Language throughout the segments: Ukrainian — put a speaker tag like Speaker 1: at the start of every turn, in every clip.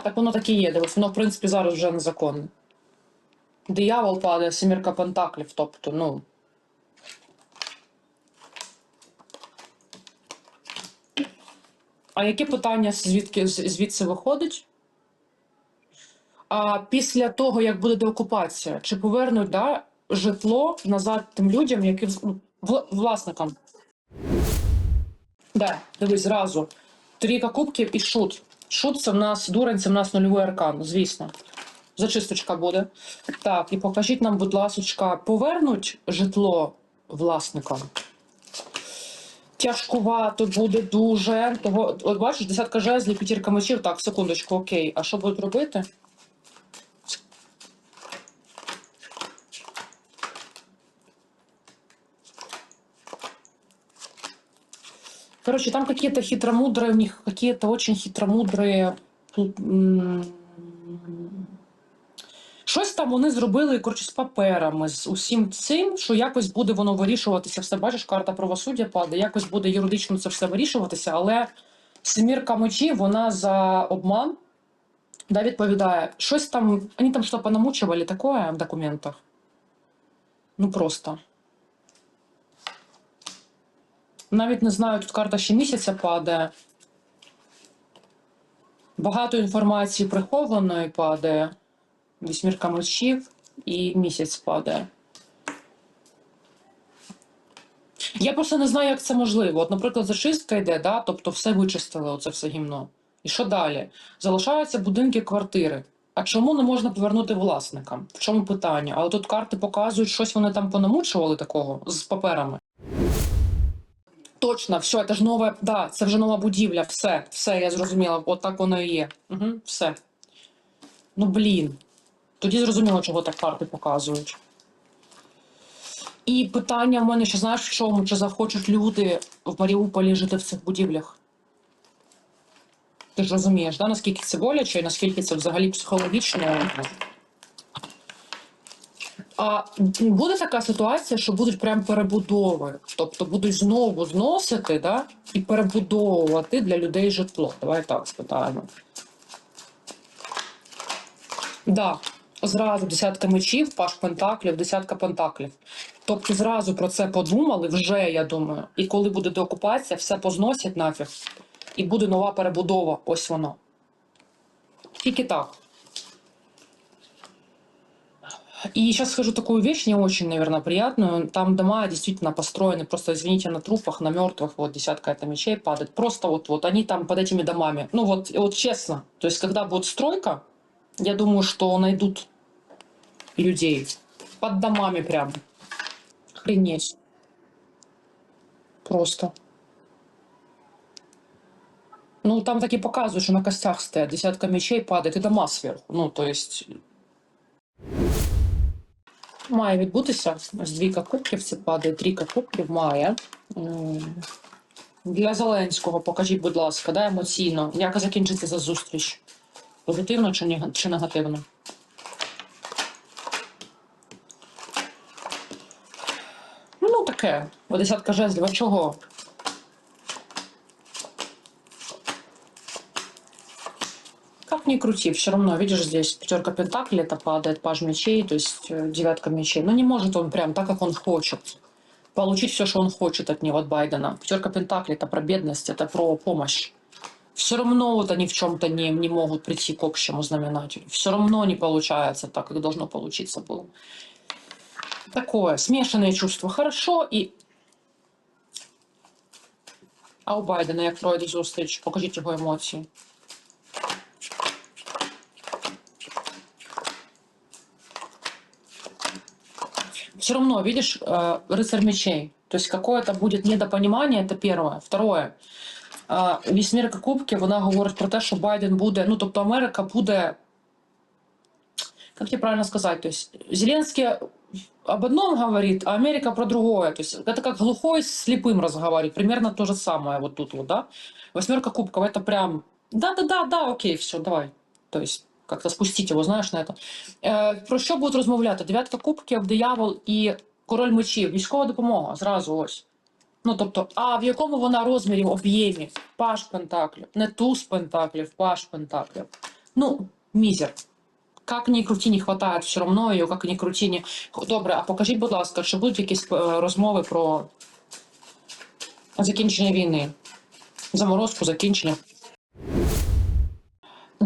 Speaker 1: Так воно так і є. Дивись, воно, в принципі, зараз вже незаконне. Диявол падає, семірка пентаклів, тобто, ну. А яке питання звідки звідси виходить? А після того, як буде деокупація, чи повернуть да, житло назад тим людям, які ну, вла- власникам? Да, дивись зразу. Трійка кубків і шут. Шут це в нас дурень, це в нас нульовий аркан, звісно. Зачисточка буде. Так, і покажіть нам, будь ласка, повернуть житло власникам. Тяжкувато буде дуже. Того, от бачиш, десятка жезлів, п'ятірка мечів. Так, секундочку, окей. А що будуть робити? Короче, там какие-то хитромудрые, у них какие-то очень хитромудрые. Щось там вони зробили коротше, з паперами, з усім цим, що якось буде воно вирішуватися. Все бачиш, карта правосуддя падає, якось буде юридично це все вирішуватися, але семірка мечів, вона за обман да, відповідає. Щось там, вони там що понамучували таке в документах. Ну просто. Навіть не знаю, тут карта ще місяця падає. Багато інформації прихованої падає. Вісьмірка мечів і місяць падає. Я просто не знаю, як це можливо. От, наприклад, зачистка йде, да? тобто все вичистили, оце все гімно. І що далі? Залишаються будинки, квартири. А чому не можна повернути власникам? В чому питання? Але тут карти показують, щось вони там понамучували такого з паперами. Точно, все, це ж нове, да, це вже нова будівля, все, все, я зрозуміла, от так воно і є. Угу, все. Ну блін. Тоді зрозуміло, чого так карти показують. І питання в мене ще знаєш в чому? Чи захочуть люди в Маріуполі жити в цих будівлях? Ти ж розумієш, да? наскільки це боляче і наскільки це взагалі психологічно. А буде така ситуація, що будуть прям перебудови, тобто будуть знову зносити да, і перебудовувати для людей житло. Давай так спитаємо. Да, зразу десятка мечів, паш пентаклів, десятка пентаклів. Тобто зразу про це подумали вже, я думаю. І коли буде деокупація, все позносять нафіг. І буде нова перебудова. Ось воно. Тільки так. И сейчас скажу такую вещь, не очень, наверное, приятную. Там дома действительно построены, просто, извините, на трупах, на мертвых, вот десятка это мечей падает. Просто вот, вот они там под этими домами. Ну вот, вот честно. То есть, когда будет стройка, я думаю, что найдут людей. Под домами прям. Охренеть. Просто. Ну, там таки показывают, что на костях стоят, десятка мечей падает, и дома сверху. Ну, то есть, Має відбутися. Ось двійка кубків, це падає трійка кубків має. Для Зеленського покажіть, будь ласка, да, емоційно, як закінчиться за зустріч? Позитивно чи, негативно? Ну, таке. О, Десятка жезлів, а чого? Как ни крути, все равно, видишь, здесь пятерка пентаклей, это падает паж мечей, то есть э, девятка мечей. Но не может он прям так, как он хочет. Получить все, что он хочет от него, от Байдена. Пятерка пентаклей это про бедность, это про помощь. Все равно вот они в чем-то не, не могут прийти к общему знаменателю. Все равно не получается так, как должно получиться было. Такое, смешанные чувства. Хорошо и... А у Байдена як пройде зустріч? Покажіть його емоції. все равно, видишь, э, рыцарь мечей. То есть какое-то будет недопонімання, це перше. Второе. Э, Вісьмірка кубків, вона говорить про те, що Байден буде, ну тобто Америка буде, как тебе правильно сказать, то есть Зеленский об одном говорит, а Америка про другое. То есть это как глухой с слепым разговаривает. Примерно то же самое вот тут вот, да? Восьмерка кубков, это прям, да-да-да, да, окей, все, давай. То есть как-то спустить его, знаєш, на это. Е, про що будуть розмовляти? Дев'ятка кубків, диявол і король мечів. Військова допомога зразу ось. Ну тобто, а в якому вона розмірі в об'ємі? Паш пентаклів, не туз пентаклів, паш пентаклів. ну, мизер. Как ни крути, не хватает все ее, как ни крути, не... Добре, а покажіть, будь ласка, чи будуть якісь е, розмови про закінчення війни? Заморозку, закінчення.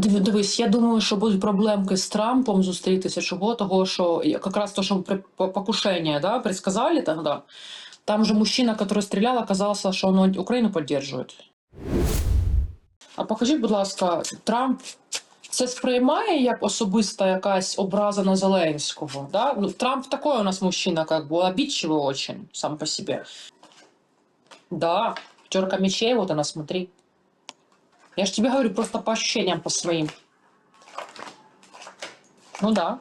Speaker 1: Див- Дивись, я думаю, що будуть проблемки з Трампом зустрітися. Чого? Того, що якраз то, що при по- покушение, да, предсказали тогда. Там же мужчина, который стрелял, оказался, що он Україну поддерживает. А покажіть, будь ласка, Трамп це сприймає як особиста якась образа на Зеленського. Да? Ну, Трамп такой у нас мужчина, как бы обидчивый очень сам по себе. Да, терка мечей, вот она, смотри. Я же тебе говорю просто по ощущениям, по своим. Ну да.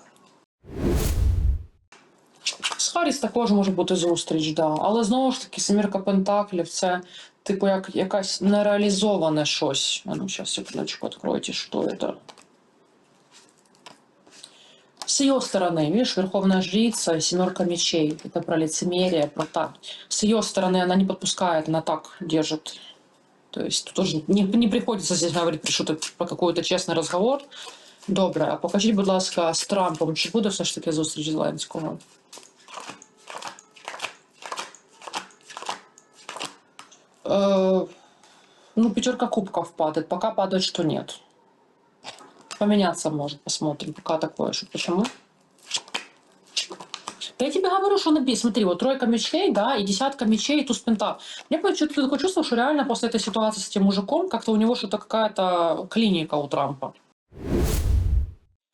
Speaker 1: З Харріс також може бути зустріч, да. Але знову ж таки, семірка Пентаклів це, типу, як якась нереалізоване щось. А ну, зараз, секундочку, откройте, що це. С ее стороны, видишь, Верховная Жрица, семерка мечей, это про лицемерие, про так. С ее стороны она не подпускает, она так держит. То есть тут тоже не, не приходится здесь говорить про что-то, про какой-то чесний розговор. Добре, а покажіть, будь ласка, з Трампом, чи буде все ж таки зустріч Зеленського? Э, ну, пятерка кубков падает. Пока падает, что нет. Поменяться может, посмотрим. Пока такое, что почему? Да я тебе говорю, что набей. Смотри, вот тройка мечей, да, и десятка мечей, и туз пента. Мне почему-то такое чувство, что реально после этой ситуации с этим мужиком как-то у него что-то какая-то клиника у Трампа.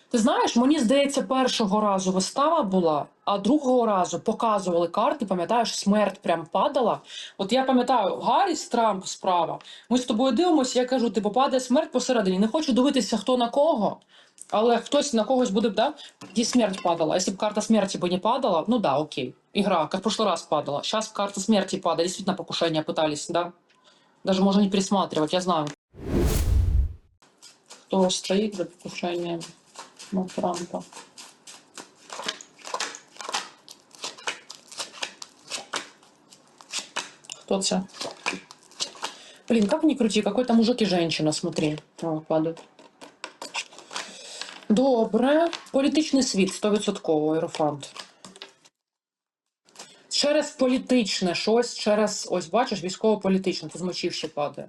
Speaker 1: Ти знаєш, мені здається, першого разу вистава була, а другого разу показували карти, пам'ятаєш, смерть прям падала. От я пам'ятаю, Гарріс Трамп справа. Ми з тобою дивимося, я кажу, типу, падає смерть посередині. Не хочу дивитися, хто на кого, але хтось на когось буде, да? І смерть падала. Якщо б карта смерті би не падала, ну да, окей. Игра, как в прошлый раз падала. Сейчас карта смерти падает. Действительно, покушение пытались, да? Даже можно не пересматривать, я знаю. Кто стоит за покушением на Трампа? Кто це? Блин, как ни крути, какой-то мужик и женщина, смотри. О, падает. Добре. Політичний світ, 100% Єрофант. Через політичне щось, через, ось бачиш, військово-політичне, тут з мочів ще падає.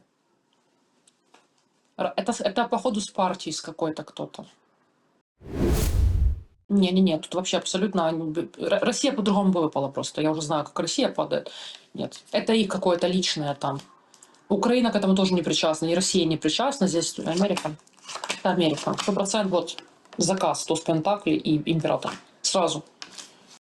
Speaker 1: Р- Это, с- это походу с партии с какой-то кто-то. Не-не-не, тут вообще абсолютно... они- Р- Россия по-другому бы выпала просто. Я уже знаю, как Россия падает. Нет, это их какое-то личное там. Украина к этому тоже не причастна, и Россия не причастна, здесь Америка. Это Америка. Сто процентов вот заказ, туз Пентакли и Император. Сразу.